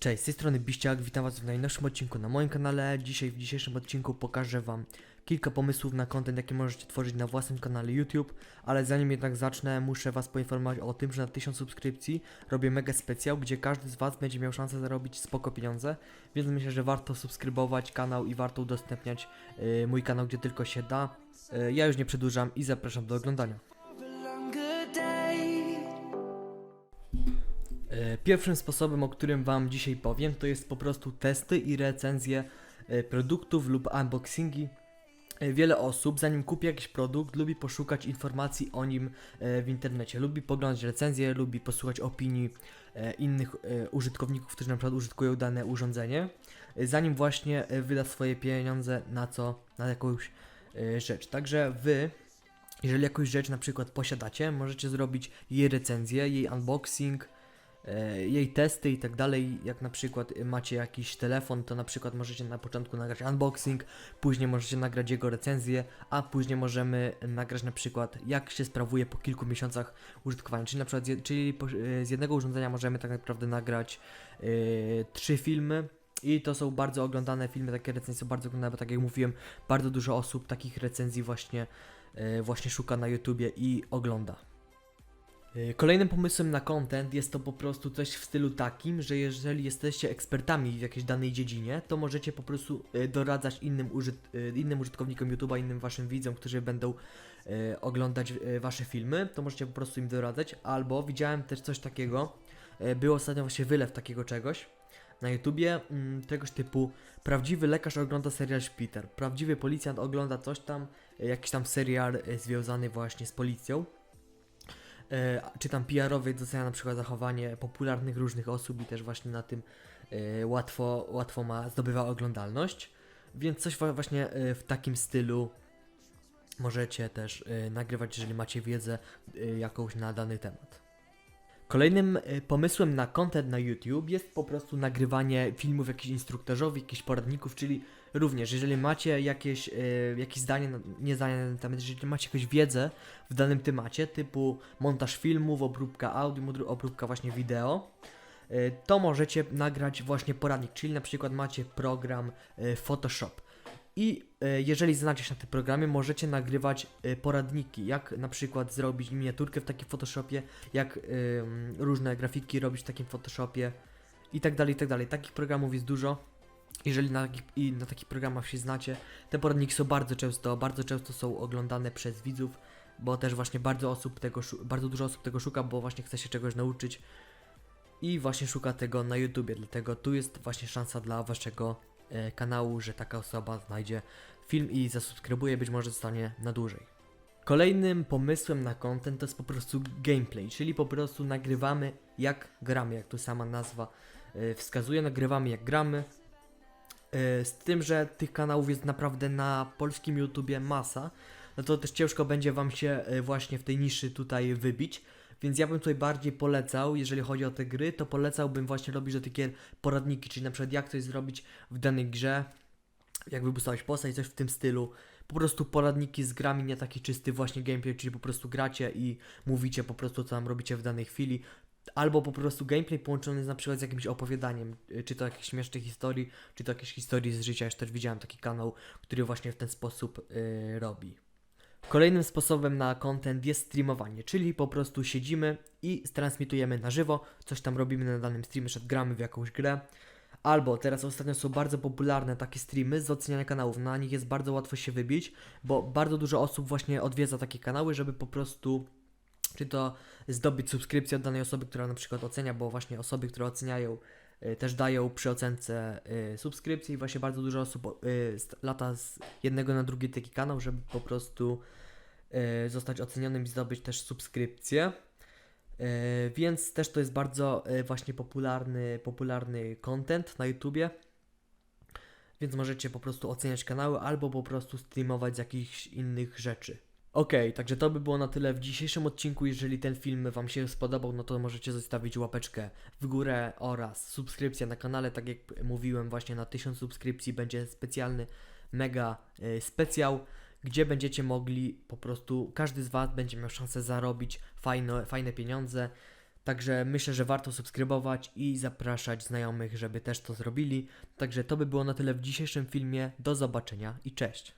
Cześć, z tej strony Biściak, witam was w najnowszym odcinku na moim kanale. Dzisiaj w dzisiejszym odcinku pokażę wam kilka pomysłów na content, jaki możecie tworzyć na własnym kanale YouTube, ale zanim jednak zacznę, muszę was poinformować o tym, że na 1000 subskrypcji robię mega specjał, gdzie każdy z was będzie miał szansę zarobić spoko pieniądze, więc myślę, że warto subskrybować kanał i warto udostępniać y, mój kanał, gdzie tylko się da. Y, ja już nie przedłużam i zapraszam do oglądania. Pierwszym sposobem, o którym Wam dzisiaj powiem, to jest po prostu testy i recenzje e, produktów lub unboxingi. E, Wiele osób, zanim kupi jakiś produkt, lubi poszukać informacji o nim e, w internecie. Lubi poglądać recenzje, lubi posłuchać opinii e, innych e, użytkowników, którzy na przykład użytkują dane urządzenie, e, zanim właśnie e, wyda swoje pieniądze na co, na jakąś e, rzecz. Także Wy, jeżeli jakąś rzecz na przykład posiadacie, możecie zrobić jej recenzję, jej unboxing, e, jej testy i tak dalej. Jak na przykład macie jakiś telefon, to na przykład możecie na początku nagrać unboxing, później możecie nagrać jego recenzję, a później możemy nagrać na przykład jak się sprawuje po kilku miesiącach użytkowania. Czyli na przykład z, czyli po, y, z jednego urządzenia możemy tak naprawdę nagrać y, trzy filmy. I to są bardzo oglądane filmy, takie recenzje są bardzo oglądane, bo tak jak mówiłem, bardzo dużo osób takich recenzji właśnie, y, właśnie szuka na YouTubie i ogląda. Y, Kolejnym pomysłem na content jest to po prostu coś w stylu takim, że jeżeli jesteście ekspertami w jakiejś danej dziedzinie, to możecie po prostu y, doradzać innym, użyt, y, innym użytkownikom YouTube'a, innym waszym widzom, którzy będą oglądać wasze filmy, to możecie po prostu im doradzać. Albo widziałem też coś takiego, był ostatnio właśnie wylew takiego czegoś na YouTubie, mm, czegoś typu prawdziwy lekarz ogląda serial Szpiter, prawdziwy policjant ogląda coś tam, jakiś tam serial związany właśnie z policją czy tam PR-owej docenia na przykład zachowanie popularnych różnych osób i też właśnie na tym e, łatwo, łatwo ma, zdobywa oglądalność. Więc coś właśnie e, w takim stylu możecie też e, nagrywać, jeżeli macie wiedzę e, jakąś na dany temat. Kolejnym e, pomysłem na content na YouTube jest po prostu nagrywanie filmów jakichś instruktażowych, jakichś poradników, czyli również, jeżeli macie jakieś, e, jakieś zdanie, na- nie zdanie na ten temat, jeżeli macie jakąś wiedzę w danym temacie, typu montaż filmów, obróbka audio, obróbka właśnie wideo, e, to możecie nagrać właśnie poradnik, czyli na przykład macie program e, Photoshop. I jeżeli znacie się na tym programie, możecie nagrywać poradniki, jak na przykład zrobić miniaturkę w takim Photoshopie, jak różne grafiki robić w takim Photoshopie i tak dalej, i tak dalej. Takich programów jest dużo. Jeżeli na, i na takich programach się znacie, te poradniki są bardzo często, bardzo często są oglądane przez widzów, bo też właśnie bardzo osób tego, bardzo dużo osób tego szuka, bo właśnie chce się czegoś nauczyć i właśnie szuka tego na YouTubie, dlatego tu jest właśnie szansa dla waszego e, kanału, że taka osoba znajdzie film i zasubskrybuje, być może zostanie na dłużej. Kolejnym pomysłem na content to jest po prostu gameplay, czyli po prostu nagrywamy jak gramy, jak tu sama nazwa e, wskazuje, nagrywamy jak gramy. E, Z tym, że tych kanałów jest naprawdę na polskim YouTubie masa, no to też ciężko będzie Wam się e, właśnie w tej niszy tutaj wybić. Więc ja bym tutaj bardziej polecał, jeżeli chodzi o te gry, to polecałbym właśnie robić do takie poradniki, czyli na przykład jak coś zrobić w danej grze, jak wybustować postać, coś w tym stylu. Po prostu poradniki z grami, nie taki czysty właśnie gameplay, czyli po prostu gracie i mówicie po prostu co tam robicie w danej chwili. Albo po prostu gameplay połączony z na przykład z jakimś opowiadaniem, y, czy to jakieś śmieszne historii, czy to jakieś historii z życia. Już też widziałem taki kanał, który właśnie w ten sposób y, robi. Kolejnym sposobem na content jest streamowanie, czyli po prostu siedzimy i transmitujemy na żywo, coś tam robimy na danym streamie, przed gramy w jakąś grę. Albo teraz ostatnio są bardzo popularne takie streamy z oceniania kanałów. Na nich jest bardzo łatwo się wybić, bo bardzo dużo osób właśnie odwiedza takie kanały, żeby po prostu czy to zdobyć subskrypcję od danej osoby, która na przykład ocenia, bo właśnie osoby, które oceniają, y, też dają przy ocence y, subskrypcji i właśnie bardzo dużo osób y, lata z jednego na drugi taki kanał, żeby po prostu zostać ocenionym i zdobyć też subskrypcję. Więc też to jest bardzo właśnie popularny, popularny content na YouTubie. Więc możecie po prostu oceniać kanały albo po prostu streamować z jakichś innych rzeczy. Okej, także to by było na tyle w dzisiejszym odcinku. Jeżeli ten film Wam się spodobał, no to możecie zostawić łapeczkę w górę oraz subskrypcję na kanale. Tak jak mówiłem, właśnie na 1000 subskrypcji będzie specjalny mega y, specjał, gdzie będziecie mogli po prostu, każdy z Was będzie miał szansę zarobić fajne, fajne pieniądze Także myślę, że warto subskrybować i zapraszać znajomych, żeby też to zrobili. Także to by było na tyle w dzisiejszym filmie. Do zobaczenia i cześć.